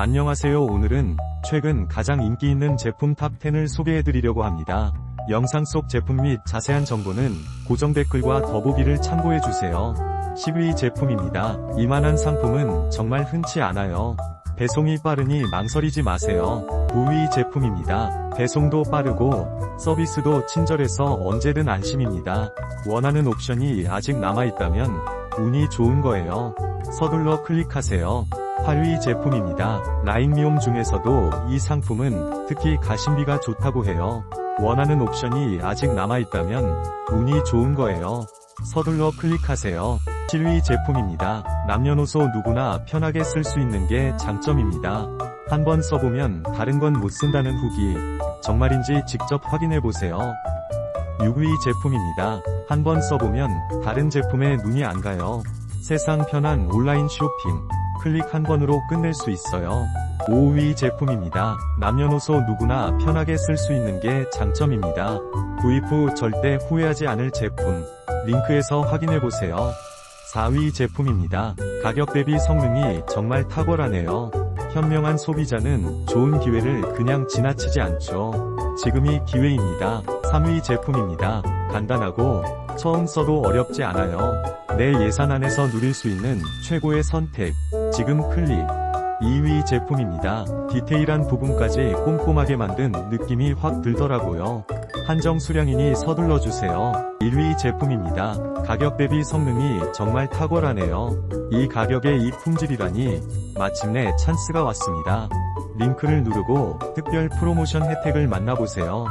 안녕하세요 오늘은 최근 가장 인기 있는 제품 탑10을 소개해드리려고 합니다. 영상 속 제품 및 자세한 정보는 고정 댓글과 더보기를 참고해주세요. 10위 제품입니다. 이만한 상품은 정말 흔치 않아요. 배송이 빠르니 망설이지 마세요. 9위 제품입니다. 배송도 빠르고 서비스도 친절해서 언제든 안심입니다. 원하는 옵션이 아직 남아있다면 운이 좋은 거예요. 서둘러 클릭하세요. 8위 제품입니다. 라인 미용 중에서도 이 상품은 특히 가심비가 좋다고 해요. 원하는 옵션이 아직 남아있다면 운이 좋은 거예요. 서둘러 클릭하세요. 7위 제품입니다. 남녀노소 누구나 편하게 쓸 수 있는 게 장점입니다. 한번 써보면 다른 건 못 쓴다는 후기. 정말인지 직접 확인해보세요. 6위 제품입니다. 한번 써보면 다른 제품에 눈이 안 가요. 세상 편한 온라인 쇼핑. 클릭 한 번으로 끝낼 수 있어요. 5위 제품입니다. 남녀노소 누구나 편하게 쓸 수 있는 게 장점입니다. 구입 후 절대 후회하지 않을 제품. 링크에서 확인해보세요. 4위 제품입니다. 가격 대비 성능이 정말 탁월하네요. 현명한 소비자는 좋은 기회를 그냥 지나치지 않죠. 지금이 기회입니다. 3위 제품입니다. 간단하고 처음 써도 어렵지 않아요. 내 예산 안에서 누릴 수 있는 최고의 선택. 지금 클릭. 2위 제품입니다. 디테일한 부분까지 꼼꼼하게 만든 느낌이 확 들더라고요. 한정 수량이니 서둘러 주세요. 1위 제품입니다. 가격 대비 성능이 정말 탁월하네요. 이 가격에 이 품질이라니 마침내 찬스가 왔습니다. 링크를 누르고 특별 프로모션 혜택을 만나보세요.